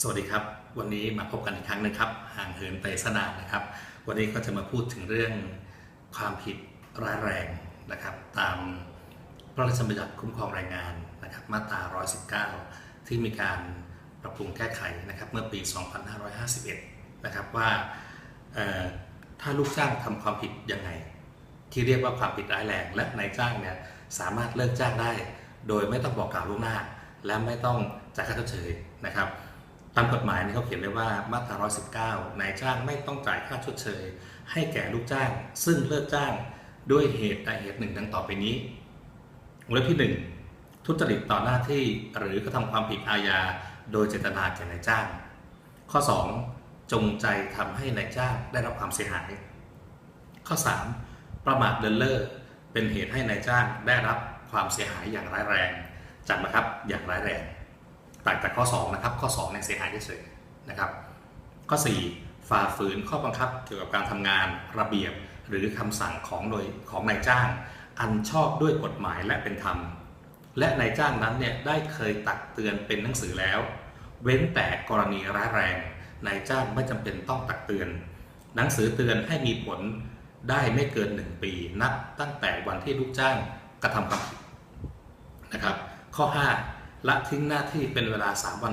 สวัสดีครับ วันนี้มาพบกันอีกครั้งหนึงครับ ห่างเหินไปสนานนะครับ วันนี้ก็จะมาพูดถึงเรื่องความผิดร้ายแรงนะครับ ตามพระราชบัญญัติคุ้มครองแรงงานนะครับ มาตรา 119 ที่มีการปรับปรุงแก้ไขนะครับ เมื่อปี 2551 นะครับว่าเอ่อถ้าลูกจ้างทำความผิดยังไง ที่เรียกว่าความผิดร้ายแรงและนายจ้างเนี่ยสามารถเลิกจ้างได้ โดยไม่ต้องบอกกล่าวล่วงหน้า และไม่ต้องจ่ายค่าชดเชยนะครับ ตามกฎหมายนี่เขาเขียนไว้ว่ามาตรา 119 นายจ้างไม่ต้องจ่ายค่าชดเชย ให้แก่ลูกจ้าง ซึ่งเลิกจ้างด้วยเหตุใดเหตุหนึ่งดังต่อไปนี้วงเล็บที่ 1 ทุจริตต่อหน้าที่หรือกระทำความผิดอาญาโดยเจตนาแก่นายจ้าง ข้อ 2 จงใจทำให้นายจ้างได้รับความเสียหาย ข้อ 3 ประมาทเลินเล่อเป็นเหตุให้นายจ้างได้รับความเสียหายอย่างร้ายแรงจำนะครับอย่างร้ายแรง ต่างจากข้อ 2 นะครับ ข้อ 2 เนี่ยเสียหายเฉยๆนะครับ ข้อ 4 ฝ่าฝืนข้อบังคับเกี่ยวกับการทำงานระเบียบหรือคำสั่งของโดยของนายจ้าง อันชอบด้วยกฎหมายและเป็นธรรม และนายจ้างนั้นเนี่ยได้เคยตักเตือนเป็นหนังสือแล้ว เว้นแต่กรณีร้ายแรงนายจ้างไม่จำเป็นต้องตักเตือน หนังสือเตือนให้มีผลได้ไม่เกิน 1 ปีนับตั้งแต่วันที่ลูกจ้างกระทำความผิดนะครับ ข้อ 5 ละทิ้งหน้าที่เป็นเวลา 3 วัน